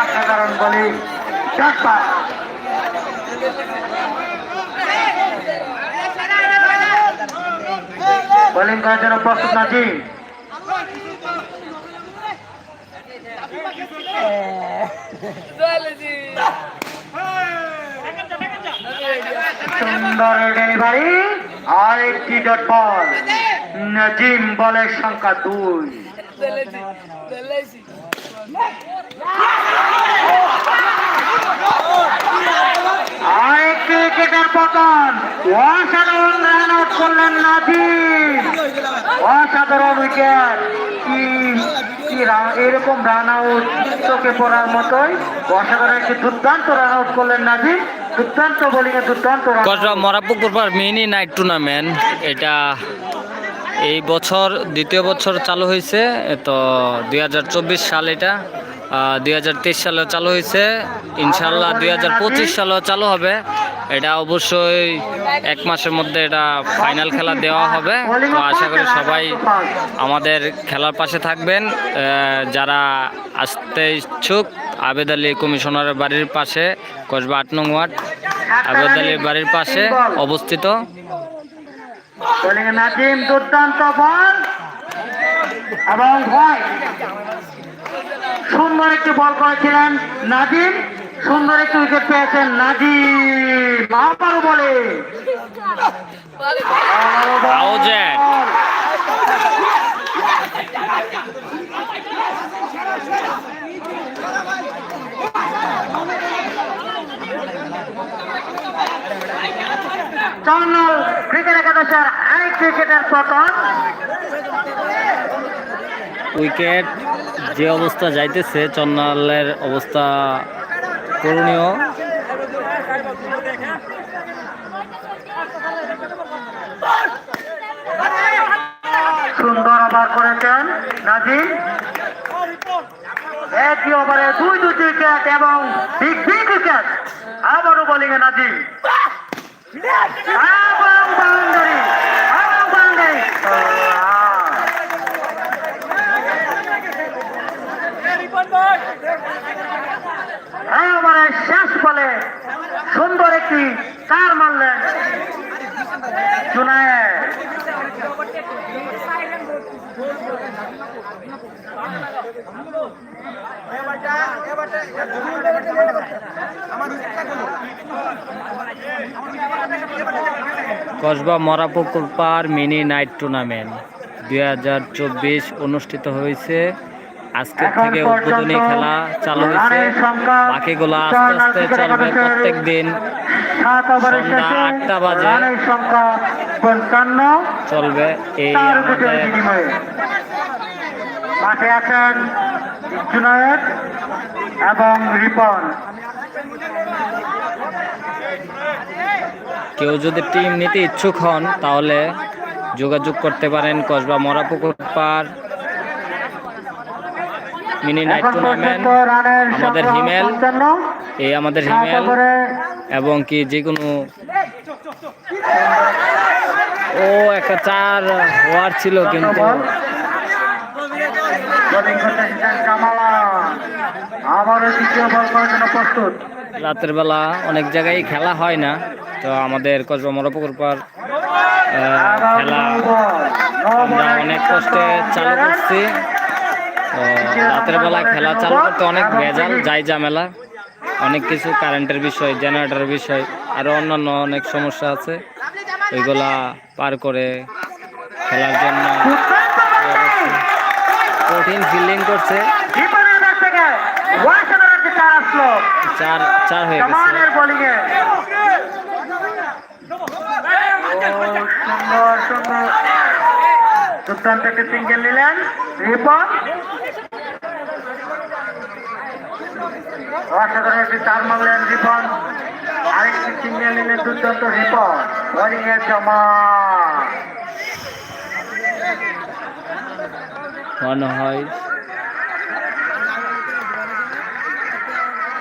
অসাধারণ বলি বোলিং করার জন্য প্রস্তুত নাজিম। সুন্দর ডেলিভারি আর একটি ডট বল। নাজিম বলের সংখ্যা দুই। রান আউট করলেন কি এরকম রান আউট চোখে পড়ার মতোই অসাধারণ একটি দুর্দান্ত রান আউট করলেন নাজিম দুর্দান্ত বোলিং এ দুর্দান্ত। মরাপুকুর মিনি নাইট টুর্নামেন্ট, এটা এই বছর, দ্বিতীয় বছর চালু হয়েছে, তো দুই হাজার চব্বিশ সাল এটা। দুই হাজার তেইশ সালে চালু হয়েছে ইনশাল্লাহ দুই হাজার পঁচিশ সালেও চালু হবে। এটা অবশ্যই এক মাসের মধ্যে এটা ফাইনাল খেলা দেওয়া হবে। তো আশা করি সবাই আমাদের খেলার পাশে থাকবেন। যারা আসতে ইচ্ছুক, আবেদ আলী কমিশনারের বাড়ির পাশে, কসবা আট নং ওয়ার্ড, আবেদ আলীর বাড়ির পাশে অবস্থিত। বোলিং নাজিম দুর্দান্ত বল। এবং ভয় সুন্দর একটি বল করেছিলেন নাজিম। সুন্দর একটি উইকেট পেয়েছেন নাজিম। আবারও বলে। চন্নল ক্রিকেট একাদশের আরেক ক্রিকেটের পতন। উইকেট যে অবস্থা যাইতেছে চন্নালের অবস্থা করণীয়। সুন্দর ওভার করেছেন নাজিম। একই ওভারে দুই দুটি উইকেট এবং বিগ বিগ উইকেট আবারও বোলিং এ নাজিম। এবং বাউন্ডারি এবং বাউন্ডারি শেষ বলে সুন্দর একটি চার মারলেন? Junayer Kasba Marapukur Par mini night tournament. দুই হাজার চব্বিশ অনুষ্ঠিত হয়েছে। আজকের থেকে উদ্বোধনী খেলা চালু হয়েছে। বাকিগুলো আস্তে আস্তে চলবে প্রত্যেক দিন। সন্ধ্যা আটটা বাজে। চলবে এই আমাদের মাঠে আছেন জুনায়েদ এবং রিপন। কেউ যদি টিম নিতে ইচ্ছুক হন তাহলে যোগাযোগ করতে পারেন Kasba Marapukur Par. Mini night tournament আমাদের হিমেল এই আমাদের হিমেল এবং কি যে কোনো ও একটা চার ওয়ার ছিল কিন্তু বল বোলিং করতে এসেছেন কামালা আবারও দ্বিতীয় বল করার জন্য প্রস্তুত রাতের বেলা অনেক জায়গায় খেলা হয় না তো আমাদের কসবা মরাপুকুর পার খেলা আমরা অনেক কষ্টে চালু করছি। তো রাতের বেলা খেলা চালু করতে অনেক ভেজাল যাই ঝামেলা। অনেক কিছু কারেন্টের বিষয় জেনারেটরের বিষয় আরও অন্যান্য অনেক সমস্যা আছে। ওইগুলা পার করে খেলার জন্য কঠিন ফিল্ডিং করছে রিপনের কাছ থেকে ওয়াশাদার একটি চার আসলো চার চার হয়ে গেছে। সিঙ্গেল নিলেন। রিপন। অসাধারণ একটি চার মারলেন রিপন। আরেকটি সিঙ্গেল নিলেন দুর্দান্ত রিপন। বোলিং এর জমা মনে হয়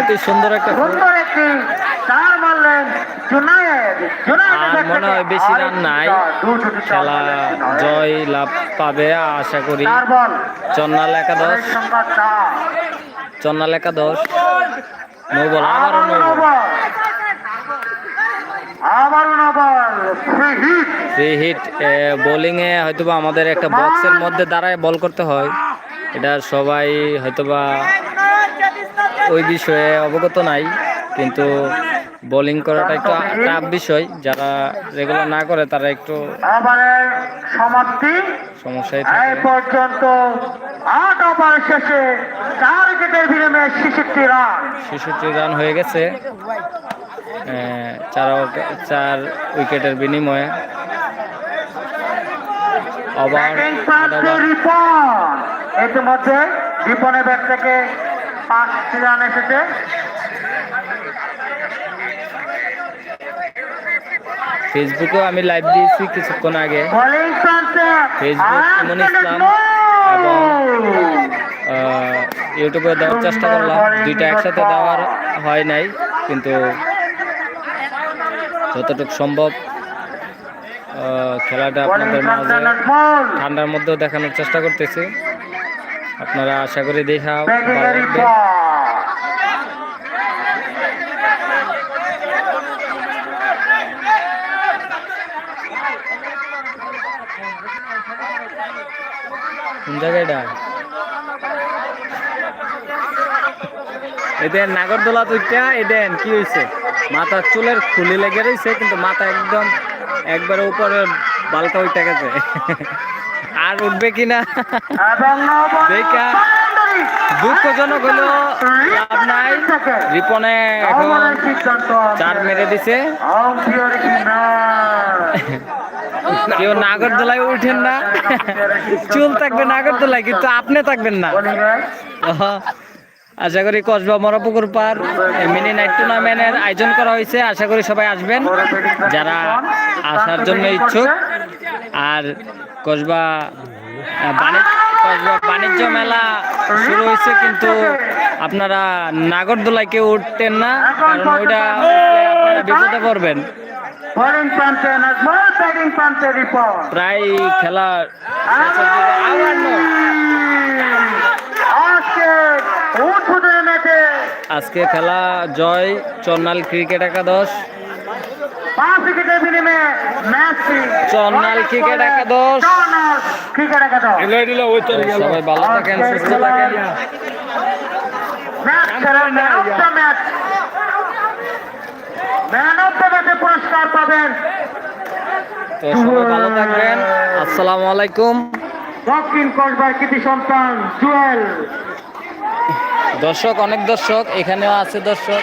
অতি সুন্দর একটা সুন্দর একটি চার মারলেন আর মনে হয় বেশি রান নাই। খেলা জয় লাভ পাবে আশা করি। চন্নাল একাদশ। চন্নাল একাদশ। আবারও নবল আবার no ball free hit. Free hit বোলিংয়ে হয়তোবা আমাদের একটা বক্সের মধ্যে দাঁড়ায় বল করতে হয়। এটা সবাই হয়তোবা ওই বিষয়ে অবগত নাই কিন্তু বোলিং করাটা একটু টাফ বিষয়। যারা রেগুলার না করে তারা একটু সমাপ্তি সমস্যায় থাকে। পর্যন্ত আট ওভার শেষে চার উইকেটের বিনিময়ে ছেষট্টি রান ছেষট্টি রান হয়ে গেছে। চার চার উইকেটের বিনিময়ে। ইতিমধ্যে রিপনের ব্যাট থেকে পাঁচটি রান এসেছে? ফেসবুকেও আমি লাইভ দিয়েছি কিছুক্ষণ আগে। ফেসবুক, ইমন ইসলাম এবং ইউটিউবে দেওয়ার চেষ্টা করলাম। দুইটা একসাথে দেওয়ার হয় নাই কিন্তু যতটুকু সম্ভব খেলাটা আপনাদের মাঝে ঠান্ডার মধ্যেও দেখানোর চেষ্টা করতেছি। আপনারা আশা করি দেখা কোন জায়গাটা এদের নাগরদোলা তুইটা এদেন কি হয়েছে মাথা চুলের খুলি লেগে রয়েছে কিন্তু মাথা একদম একবারে উপরে বালকা উঠে গেছে। আর উঠবে কিনা? দেখা দুঃখজনক হলো লাভ নাই। রিপনে এখন চার মেরে দিছে। কেউ নাগরদোলায় উঠেন না। চুল থাকবে নাগরদোলায় কিন্তু আপনি থাকবেন না। আশা করি কসবা মরাপুকুর পার মিনি নাইট টুর্নামেন্টের আয়োজন করা হয়েছে। আশা করি সবাই আসবেন। যারা আসার জন্য ইচ্ছুক। আর কসবা বাণিজ্য মেলা শুরু হয়েছে কিন্তু আপনারা নাগরদোলায় কেউ উঠতেন না কারণ ওইটা বিপদে পড়বেন। প্রায় খেলা আজকে খেলা জয় চন্নাল ক্রিকেট একাদশ। পাঁচ উইকেটের বিনিময়ে ম্যাচটি চন্নাল ক্রিকেট একাদশ চন্নাল ক্রিকেট একাদশ সবাই ভালো থাকেন সুস্থ থাকেন। ম্যাচ খেলার man of the match. Man of the ম্যাচে পুরস্কার পাবেন। তো সবাই ভালো থাকবেন। আসসালামু আলাইকুম। দক্ষিণ কসবার কৃতি সন্তান জুয়েল। দর্শক অনেক দর্শক এখানেও আছে দর্শক।